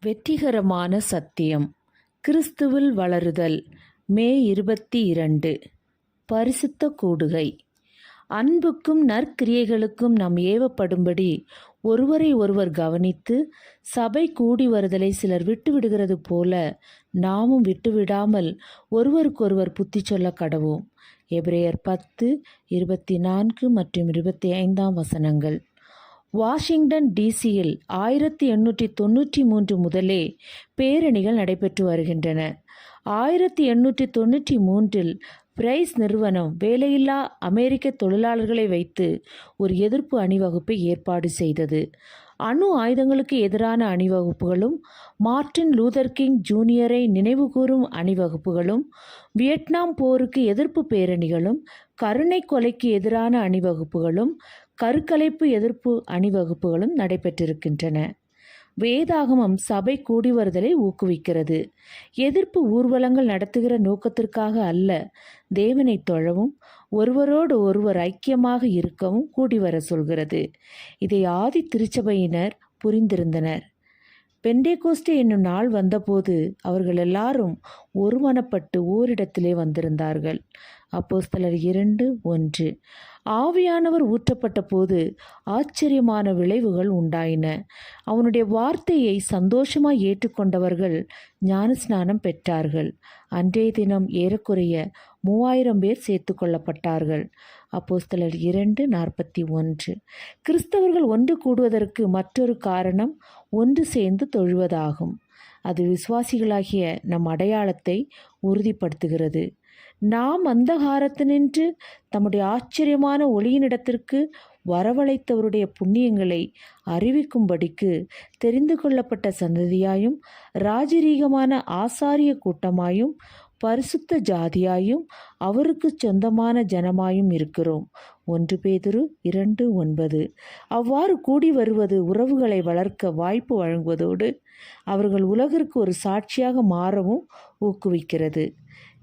வெற்றிகரமான சத்தியம். கிறிஸ்துவில் வளருதல். மே இருபத்தி இரண்டு. பரிசுத்த கூடுகை. அன்புக்கும் நற்கிரியைகளுக்கும் நாம் ஏவப்படும்படி ஒருவரை ஒருவர் கவனித்து சபை கூடி வருதலை சிலர் விட்டுவிடுகிறது போல நாமும் விட்டுவிடாமல் ஒருவருக்கொருவர் புத்தி சொல்ல கடவோம். எபிரேயர் பத்து இருபத்தி நான்கு மற்றும் இருபத்தி ஐந்தாம் வசனங்கள். வாஷிங்டன் டிசியில் ஆயிரத்தி எண்ணூற்றி தொண்ணூற்றி மூன்று முதலே பேரணிகள் நடைபெற்று வருகின்றன. ஆயிரத்தி எண்ணூற்றி தொண்ணூற்றி மூன்றில் பிரைஸ் நிறுவனம் வேலையில்லா அமெரிக்க தொழிலாளர்களை வைத்து ஒரு எதிர்ப்பு அணிவகுப்பை ஏற்பாடு செய்தது. அணு ஆயுதங்களுக்கு எதிரான அணிவகுப்புகளும் மார்ட்டின் லூதர் கிங் ஜூனியரை நினைவுகூரும் அணிவகுப்புகளும் வியட்நாம் போருக்கு எதிர்ப்பு பேரணிகளும் கருணை கொலைக்கு எதிரான அணிவகுப்புகளும் கருக்கலைப்பு எதிர்ப்பு அணிவகுப்புகளும் நடைபெற்றிருக்கின்றன. வேதாகமம் சபை கூடி வருதலை ஊக்குவிக்கிறது. எதிர்ப்பு ஊர்வலங்கள் நடத்துகிற நோக்கத்திற்காக அல்ல. தேவனை தொழவும் ஒருவரோடு ஒருவர் ஐக்கியமாக இருக்கவும் கூடி வர சொல்கிறது. இதை ஆதி திருச்சபையினர் புரிந்திருந்தனர். பெண்டேகோஸ்டே என்னும் நாள் வந்தபோது அவர்கள் எல்லாரும் ஒருமனப்பட்டு ஓரிடத்திலே வந்திருந்தார்கள். அப்போஸ்தலர் இரண்டு ஒன்று. ஆவியானவர் ஊற்றப்பட்ட போது ஆச்சரியமான விளைவுகள் உண்டாயின. அவனுடைய வார்த்தையை சந்தோஷமாய் ஏற்றுக்கொண்டவர்கள் ஞானஸ்நானம் பெற்றார்கள். அன்றைய தினம் ஏறக்குறைய மூவாயிரம் பேர் சேர்த்து கொள்ளப்பட்டார்கள். அப்போஸ்தலர் இரண்டு நாற்பத்தி ஒன்று. கிறிஸ்தவர்கள் ஒன்று கூடுவதற்கு மற்றொரு காரணம் ஒன்று சேர்ந்து தொழுவதாகும். அது விசுவாசிகளாகிய நம் அடையாளத்தை உறுதிப்படுத்துகிறது. நாம் அந்தகாரத்தினின்று தம்முடைய ஆச்சரியமான ஒளியினிடத்திற்கு வரவழைத்தவருடைய புண்ணியங்களை அறிவிக்கும்படிக்கு தெரிந்து கொள்ளப்பட்ட சந்ததியாயும் ராஜரீகமான ஆசாரிய கூட்டமாயும் பரிசுத்த ஜாதியாயும் அவருக்கு சொந்தமான ஜனமாயும் இருக்கிறோம். ஒன்று பேதுரு இரண்டு ஒன்பது. அவ்வாறு கூடி வருவது உறவுகளை வளர்க்க வாய்ப்பு வழங்குவதோடு அவர்கள் உலகிற்கு ஒரு சாட்சியாக மாறவும் ஊக்குவிக்கிறது.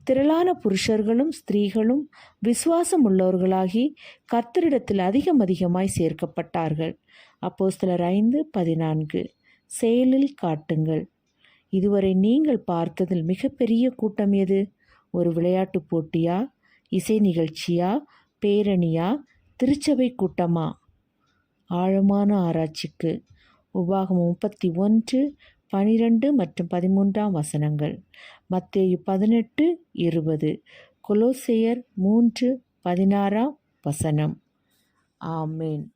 திரளான புருஷர்களும் ஸ்திரீகளும் விசுவாசம் உள்ளவர்களாகி கர்த்தரிடத்தில் அதிகம் அதிகமாய் சேர்க்கப்பட்டார்கள். அப்போஸ்தலர் ஐந்து பதினான்கு. செயலில் காட்டுங்கள். இதுவரை நீங்கள் பார்த்ததில் மிகப்பெரிய கூட்டம் எது? ஒரு விளையாட்டு போட்டியா? இசை நிகழ்ச்சியா? பேரணியா? திருச்சபை கூட்டமா? ஆழமான ஆராய்ச்சிக்கு. உபாகம் முப்பத்தி ஒன்று பனிரெண்டு மற்றும் பதிமூன்றாம் வசனங்கள். மத்தேயு பதினெட்டு இருபது. கொலோசையர் மூன்று பதினாறாம் வசனம். ஆமேன்.